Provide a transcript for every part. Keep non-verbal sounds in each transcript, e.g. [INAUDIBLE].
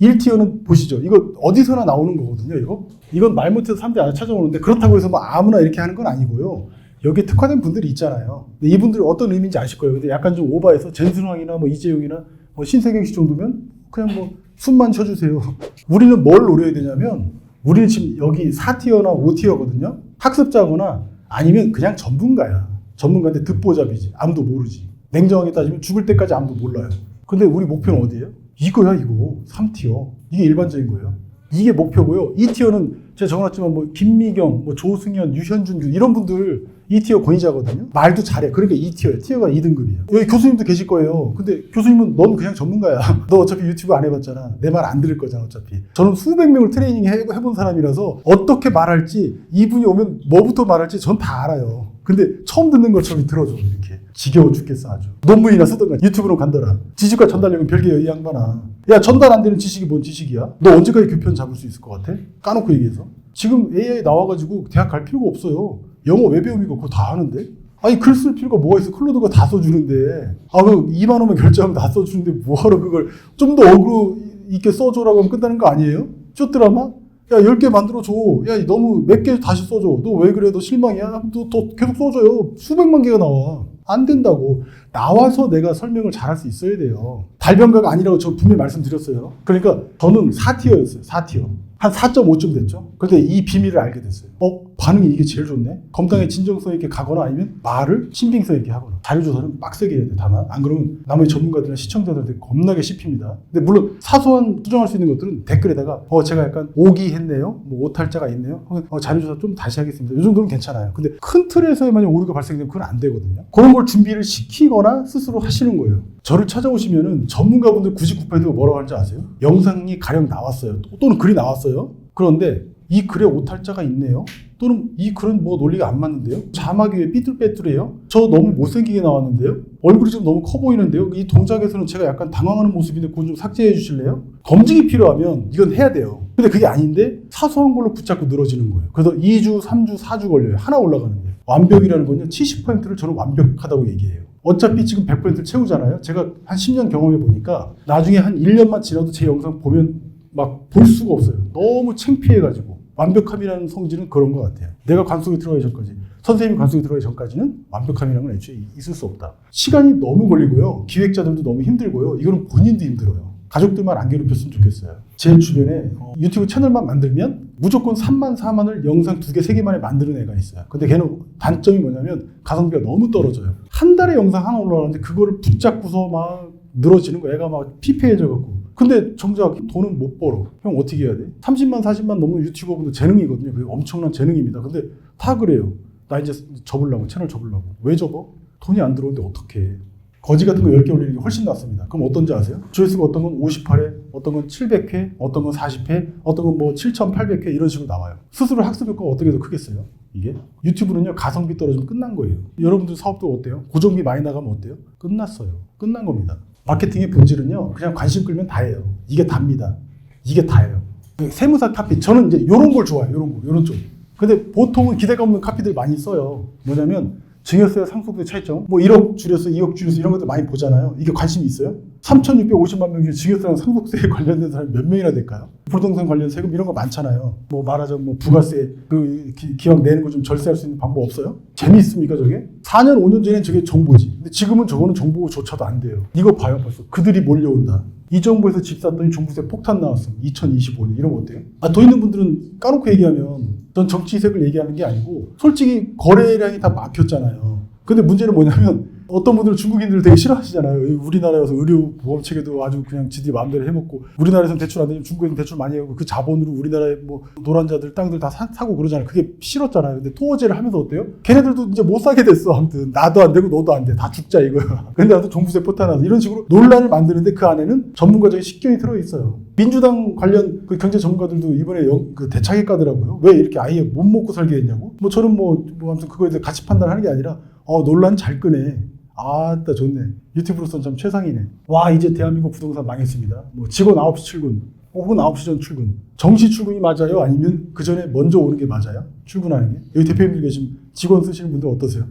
1티어는 보시죠. 이거 어디서나 나오는 거거든요, 이거. 이건 말 못해서 사람들이 안 찾아오는데 그렇다고 해서 뭐 아무나 이렇게 하는 건 아니고요. 여기 특화된 분들이 있잖아요. 근데 이분들이 어떤 의미인지 아실 거예요. 근데 약간 좀 오바해서 전순왕이나 뭐 이재용이나 뭐 신세경 씨 정도면 그냥 뭐 숨만 쉬어주세요. [LAUGHS] 우리는 뭘 노려야 되냐면 우리는 지금 여기 4티어나 5티어거든요. 학습자거나 아니면 그냥 전문가야. 전문가인데 듣보잡이지. 아무도 모르지. 냉정하게 따지면 죽을 때까지 아무도 몰라요. 근데 우리 목표는 어디예요? 이거야 이거 3티어. 이게 일반적인 거예요. 이게 목표고요. 2티어는 제가 적어놨지만 뭐 김미경, 뭐 조승현, 유현준 이런 분들 2티어 권위자거든요. 말도 잘해. 그러니까 2티어예요. 티어가 2등급이에요. 여기 교수님도 계실 거예요. 근데 교수님은 넌 그냥 전문가야. [LAUGHS] 너 어차피 유튜브 안 해봤잖아. 내 말 안 들을 거잖아 어차피. 저는 수백 명을 트레이닝 해- 해본 사람이라서 어떻게 말할지 이분이 오면 뭐부터 말할지 전 다 알아요. 근데 처음 듣는 것처럼 들어줘 이렇게. 지겨워 죽겠어 아주. 논문이나 쓰던가 유튜브로 간더라. 지식과 전달력은 별개야 이 양반아. 야 전달 안 되는 지식이 뭔 지식이야? 너 언제까지 교편 잡을 수 있을 것 같아? 까놓고 얘기해서. 지금 AI 나와가지고 대학 갈 필요가 없어요. 영어 외배움이고 그거 다 하는데? 아니 글 쓸 필요가 뭐가 있어? 클로드가 다 써주는데 아그 2만 원만 결제하면 다 써주는데 뭐하러 그걸 좀 더 어그로 있게 써줘라고 하면 끝나는 거 아니에요? 쇼드라마? 야 10개 만들어줘. 야 너무 몇 개 다시 써줘. 너 왜 그래? 너 실망이야? 너, 더 계속 써줘요. 수백만 개가 나와. 안 된다고. 나와서 내가 설명을 잘할 수 있어야 돼요. 달변가가 아니라고 저 분명히 말씀드렸어요. 그러니까 저는 4티어였어요. 4티어 한 4.5점 됐죠. 근데 이 비밀을 알게 됐어요. 어, 반응이 이게 제일 좋네? 검당에 진정성 있게 가거나 아니면 말을 신빙성 있게 하거나. 자료조사는 빡세게 해야 돼, 다만. 안 그러면 나머지 전문가들이나 시청자들한테 겁나게 씹힙니다. 근데 물론 사소한 수정할 수 있는 것들은 댓글에다가 어, 제가 약간 오기 했네요? 뭐 오탈자가 있네요? 어, 자료조사 좀 다시 하겠습니다. 이 정도는 괜찮아요. 근데 큰 틀에서의 만약 오류가 발생되면 그건 안 되거든요. 그런 걸 준비를 시키거나 스스로 하시는 거예요. 저를 찾아오시면은 전문가분들 99%가 뭐라고 하는지 아세요? 영상이 가령 나왔어요. 또- 또는 글이 나왔어요. 그런데 이 글에 오탈자가 있네요. 또는 이 글은 뭐 논리가 안 맞는데요. 자막이 왜 삐뚤빼뚤해요? 저 너무 못생기게 나왔는데요. 얼굴이 좀 너무 커 보이는데요. 이 동작에서는 제가 약간 당황하는 모습인데 그건 좀 삭제해 주실래요? 검증이 필요하면 이건 해야 돼요. 근데 그게 아닌데 사소한 걸로 붙잡고 늘어지는 거예요. 그래서 2주, 3주, 4주 걸려요. 하나 올라가는데. 완벽이라는 건요. 70%를 저는 완벽하다고 얘기해요. 어차피 지금 100%를 채우잖아요. 제가 한 10년 경험해 보니까 나중에 한 1년만 지나도 제 영상 보면 막 볼 수가 없어요. 너무 창피해가지고. 완벽함이라는 성질은 그런 것 같아요. 내가 관 속에 들어가기 전까지. 선생님이 관 속에 들어가기 전까지는 완벽함이라는 건 애초에 있을 수 없다. 시간이 너무 걸리고요. 기획자들도 너무 힘들고요. 이거는 본인도 힘들어요. 가족들만 안 괴롭혔으면 좋겠어요. 제 주변에 어, 유튜브 채널만 만들면 무조건 3만, 4만을 영상 두 개, 세개 만에 만드는 애가 있어요. 근데 걔는 단점이 뭐냐면 가성비가 너무 떨어져요. 한 달에 영상 하나 올라가는데 그거를 붙잡고서 막 늘어지는 거 애가 막 피폐해져갖고. 근데 정작 돈은 못 벌어. 형 어떻게 해야 돼? 30만, 40만 넘는 유튜버분들 재능이거든요. 그게 엄청난 재능입니다. 근데 다 그래요. 나 이제 접으려고, 채널 접으려고. 왜 접어? 돈이 안 들어오는데 어떡해. 거지 같은 거 10개 올리는 게 훨씬 낫습니다. 그럼 어떤지 아세요? 조회수가 어떤 건 58회, 어떤 건 700회, 어떤 건 40회, 어떤 건 뭐 7,800회 이런 식으로 나와요. 스스로 학습 효과가 어떻게 더 크겠어요? 이게? 유튜브는요, 가성비 떨어지면 끝난 거예요. 여러분들 사업도 어때요? 고정비 많이 나가면 어때요? 끝났어요. 끝난 겁니다. 마케팅의 본질은요, 그냥 관심 끌면 다예요. 이게 답니다. 이게 다예요. 그 세무사 카피, 저는 이제 이런 걸 좋아해요. 이런 거, 이런 쪽. 근데 보통은 기대가 없는 카피들 많이 써요. 뭐냐면 증여세 상속세 차이점 뭐 1억 줄여서 2억 줄여서 이런 것들 많이 보잖아요. 이게 관심이 있어요? 3,650만 명 중에 증여세랑 상속세에 관련된 사람이 몇 명이나 될까요? 부동산 관련 세금 이런 거 많잖아요. 뭐 말하자면 뭐 부가세 그 기, 기왕 내는 거 좀 절세할 수 있는 방법 없어요? 재미있습니까 저게? 4년 5년 전엔 저게 정보지. 근데 지금은 저거는 정보조차도 안 돼요. 이거 봐요 벌써. 그들이 몰려온다. 이 정부에서 집 샀더니 종부세 폭탄 나왔어. 2025년 이러면 어때요? 아, 더 있는 분들은 까놓고 얘기하면 전 정치 이색을 얘기하는 게 아니고 솔직히 거래량이 다 막혔잖아요. 근데 문제는 뭐냐면 어떤 분들은 중국인들을 되게 싫어하시잖아요. 이 우리나라에서 의료 보험 체계도 아주 그냥 지들이 마음대로 해먹고 우리나라에서는 대출 안 되면 중국에서는 대출 많이 하고 그 자본으로 우리나라의 뭐 노란자들 땅들 다 사, 고 그러잖아요. 그게 싫었잖아요. 근데 토어제를 하면서 어때요? 걔네들도 이제 못 사게 됐어. 아무튼 나도 안 되고 너도 안 돼. 다 죽자 이거야. [LAUGHS] 근데 나도 종부세 포탄 나서 이런 식으로 논란을 만드는데 그 안에는 전문가적인 식견이 들어 있어요. 민주당 관련 그 경제 전문가들도 이번에 영, 그 대차게 까더라고요. 왜 이렇게 아예 못 먹고 살게 했냐고. 뭐 저는 뭐, 뭐 아무튼 그거에 대해 가치 판단하는 게 아니라 어 논란 잘 끄네. 아따 좋네. 유튜브로서는 참 최상이네. 와 이제 대한민국 부동산 망했습니다. 뭐 직원 9시 출근 혹은 9시 전 출근. 정시 출근이 맞아요? 아니면 그 전에 먼저 오는 게 맞아요? 출근하는 게? 여기 대표님들 계시면 직원 쓰시는 분들 어떠세요?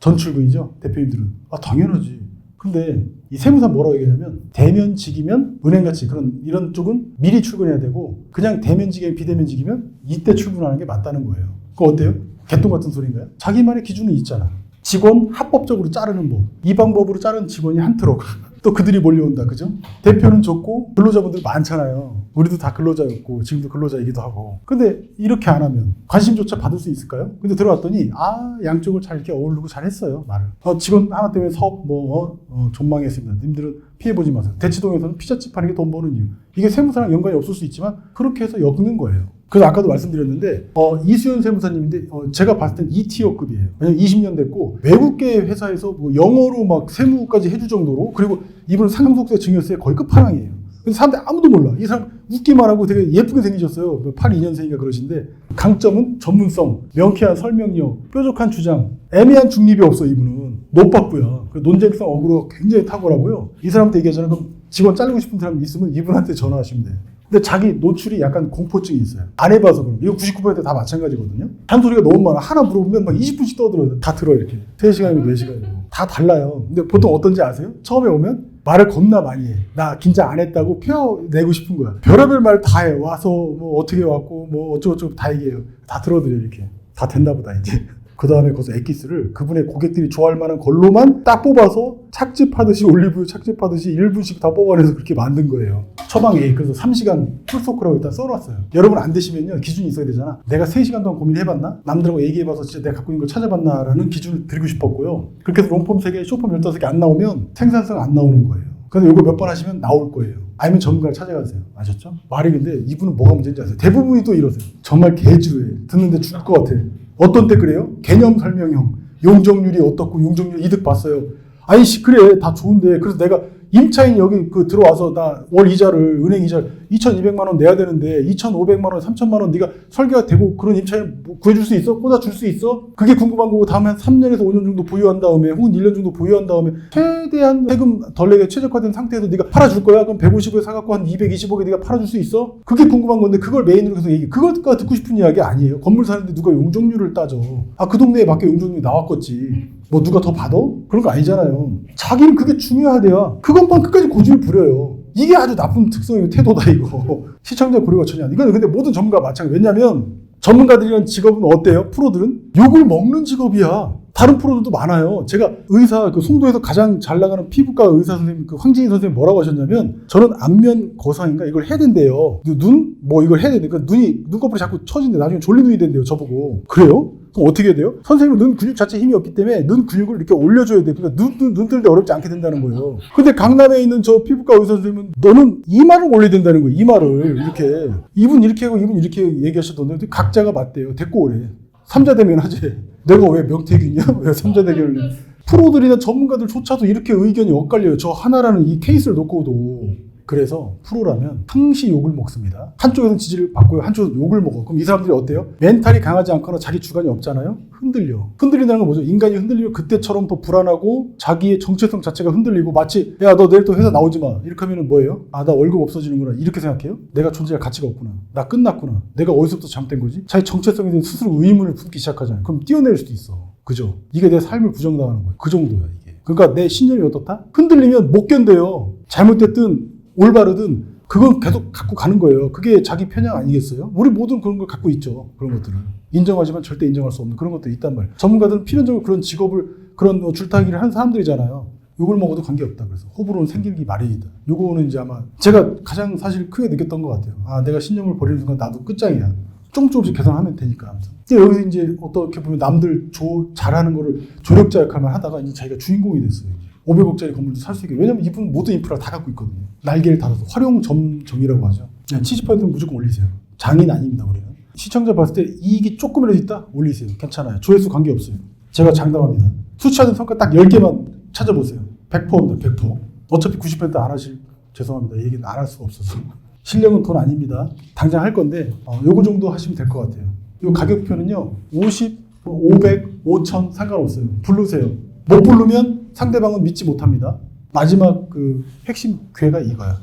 전 출근이죠? 대표님들은. 아 당연하지. 근데 이 세무사 뭐라고 얘기하냐면 대면직이면 은행같이 그런 이런 쪽은 미리 출근해야 되고 그냥 대면직이면 비대면직이면 이때 출근하는 게 맞다는 거예요. 그거 어때요? 개똥 같은 소리인가요? 자기만의 기준이 있잖아. 직원 합법적으로 자르는 법. 이 방법으로 자른 직원이 한 트럭. [LAUGHS] 또 그들이 몰려온다. 그죠? 대표는 좋고 근로자분들 많잖아요. 우리도 다 근로자였고 지금도 근로자이기도 하고. 근데 이렇게 안 하면 관심조차 받을 수 있을까요? 근데 들어왔더니 아 양쪽을 잘 이렇게 어울리고 잘 했어요. 말을. 어, 직원 하나 때문에 사업 뭐 어, 어, 전망했습니다. 님들은 피해 보지 마세요. 대치동에서는 피자집 하는 게 돈 버는 이유. 이게 세무사랑 연관이 없을 수 있지만 그렇게 해서 엮는 거예요. 그래서 아까도 말씀드렸는데 어, 이수연 세무사님인데 어, 제가 봤을 땐 2티어급이에요. 왜냐면 20년 됐고 외국계 회사에서 뭐 영어로 막 세무까지 해줄 정도로 그리고 이분은 상속세 증여세 거의 끝판왕이에요. 근데 사람들 아무도 몰라. 이 사람 웃기만 하고 되게 예쁘게 생기셨어요. 82년생인가 그러신데 강점은 전문성, 명쾌한 설명력, 뾰족한 주장, 애매한 중립이 없어 이분은 노빠꾸야. 그 논쟁성 어그로가 굉장히 탁월하고요. 이 사람한테 얘기하잖아요. 그럼 직원 자르고 싶은 사람 있으면 이분한테 전화하시면 돼요. 근데 자기 노출이 약간 공포증이 있어요. 안 해봐서 그럼. 이거 99%다 마찬가지거든요. 잔소리가 너무 많아. 하나 물어보면 막 20분씩 떠들어요. 다 들어, 이렇게. 3시간이고 4시간이고. 다 달라요. 근데 보통 어떤지 아세요? 처음에 오면 말을 겁나 많이 해. 나 긴장 안 했다고 펴내고 싶은 거야. 별의별 말 다 해. 와서 뭐 어떻게 왔고 뭐 어쩌고저쩌고 다 얘기해요. 다 들어드려, 이렇게. 다 됐나 보다, 이제. 그 다음에 거기서 엑기스를 그분의 고객들이 좋아할 만한 걸로만 딱 뽑아서 착즙하듯이 [LAUGHS] 올리브유 착즙하듯이 1분씩 다 뽑아내서 그렇게 만든 거예요. 처방에 그래서 3시간 풀소크라고 일단 써놨어요. 여러분 안 되시면요 기준이 있어야 되잖아. 내가 3시간 동안 고민해봤나? 남들하고 얘기해봐서 진짜 내가 갖고 있는 걸 찾아봤나라는 기준을 드리고 싶었고요. 그렇게 해서 롱폼 3개, 쇼폼 15개 안 나오면 생산성 안 나오는 거예요. 근데 이거 몇 번 하시면 나올 거예요. 아니면 전문가를 찾아가세요. 아셨죠? 말이 근데 이분은 뭐가 문제인지 아세요? 대부분이 또 이러세요. 정말 개지루해. 듣는데 죽을 것 같아. 어떤 때 그래요? 개념 설명형. 용적률이 어떻고 용적률 이득 봤어요. 아니 씨 그래 다 좋은데 그래서 내가 임차인 여기 그 들어와서 나 월 이자를 은행 이자를 2,200만 원 내야 되는데 2,500만 원, 3,000만 원 네가 설계가 되고 그런 임차인 뭐 구해줄 수 있어? 꽂아 줄 수 있어? 그게 궁금한 거고 다음에 한 3년에서 5년 정도 보유한 다음에 혹은 1년 정도 보유한 다음에 최대한 세금 덜 내게 최적화된 상태에서 네가 팔아줄 거야? 그럼 150에 사갖고 한 220억에 네가 팔아줄 수 있어? 그게 궁금한 건데 그걸 메인으로 해서 얘기 그거가 듣고 싶은 이야기 아니에요. 건물 사는데 누가 용적률을 따져. 아 그 동네에 맞게 용적률이 나왔겠지. 뭐 누가 더 받아? 그런 거 아니잖아요. 자기는 그게 중요하대요. 그것만 끝까지 고집을 부려요. 이게 아주 나쁜 특성이고 태도다 이거. [LAUGHS] 시청자 고려가 전혀 안. 이거는 근데 모든 전문가 마찬가지. 왜냐하면 전문가들이란 직업은 어때요? 프로들은 욕을 먹는 직업이야. 다른 프로들도 많아요. 제가 의사 그 송도에서 가장 잘 나가는 피부과 의사 선생님 그 황진희 선생님 뭐라고 하셨냐면 저는 안면 거상인가 이걸 해야 된대요. 눈 뭐 이걸 해야 된대. 그러니까 눈이 눈꺼풀이 자꾸 처진대. 나중에 졸린 눈이 된대요. 저보고 그래요? 그럼 어떻게 해야 돼요? 선생님은 눈 근육 자체 힘이 없기 때문에 눈 근육을 이렇게 올려줘야 돼. 그러니까 눈, 눈, 눈 뜨는데 어렵지 않게 된다는 거예요. 근데 강남에 있는 저 피부과 의사 선생님은 너는 이마를 올려야 된다는 거예요. 이마를. 이렇게. 이분 이렇게 하고 이분 이렇게 얘기하셨던데 각자가 맞대요. 됐고 오래. 삼자 대면 하지. 내가 왜 명태균이야? [LAUGHS] 왜 삼자 대결을. 해? 프로들이나 전문가들조차도 이렇게 의견이 엇갈려요. 저 하나라는 이 케이스를 놓고도. 그래서 프로라면 항시 욕을 먹습니다. 한쪽에서는 지지를 받고요. 한쪽에서는 욕을 먹어. 그럼 이 사람들이 어때요? 멘탈이 강하지 않거나 자기 주관이 없잖아요? 흔들려. 흔들린다는 건 뭐죠? 인간이 흔들리면 그때처럼 더 불안하고 자기의 정체성 자체가 흔들리고 마치 야 너 내일 또 회사 나오지 마. 이렇게 하면 뭐예요? 아 나 월급 없어지는구나. 이렇게 생각해요? 내가 존재할 가치가 없구나. 나 끝났구나. 내가 어디서부터 잘못된 거지? 자기 정체성에 대한 스스로 의문을 품기 시작하잖아요. 그럼 뛰어낼 수도 있어. 그죠? 이게 내 삶을 부정당하는 거예요. 그 정도야 이게. 그러니까 내 신념이 어떻다? 흔들리면 못 견뎌요. 잘못됐든 올바르든 그건 계속 갖고 가는 거예요. 그게 자기 편향 아니겠어요? 우리 모두는 그런 걸 갖고 있죠. 그런 것들을. 인정하지만 절대 인정할 수 없는 그런 것도 있단 말이에요. 전문가들은 필연적으로 그런 직업을, 그런 뭐 줄타기를 한 사람들이잖아요. 욕을 먹어도 관계없다. 그래서 호불호는 생기기 마련이다. 요거는 이제 아마 제가 가장 사실 크게 느꼈던 것 같아요. 아, 내가 신념을 버리는 순간 나도 끝장이야. 조금 조금씩 개선하면 되니까. 아무튼. 근데 여기서 이제 어떻게 보면 남들 조, 잘하는 거를 조력자 역할만 하다가 이제 자기가 주인공이 됐어요. 500억짜리 건물도 살 수 있게. 왜냐면 이분은 모든 인프라를 다 갖고 있거든요. 날개를 달아서 활용점정이라고 하죠. 70%는 무조건 올리세요. 장인 아닙니다, 우리는. 시청자 봤을 때 이익이 조금이라도 있다? 올리세요. 괜찮아요. 조회수 관계없어요. 제가 장담합니다. 수치하는 성과 딱 10개만 찾아보세요. 100%입니다, 100%. 어차피 90%안 하실, 죄송합니다. 이 얘기는 안 할 수가 없어서. 실력은 돈 아닙니다. 당장 할 건데, 어, 요거 정도 하시면 될 것 같아요. 요 가격표는요, 50, 500, 5000 상관없어요. 부르세요. 못 부르면 상대방은 믿지 못합니다. 마지막 그 핵심 괴가 이거야.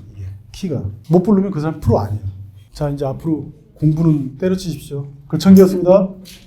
키가. 못 부르면 그 사람 프로 아니에요. 자, 이제 앞으로 공부는 때려치십시오. 글청기였습니다.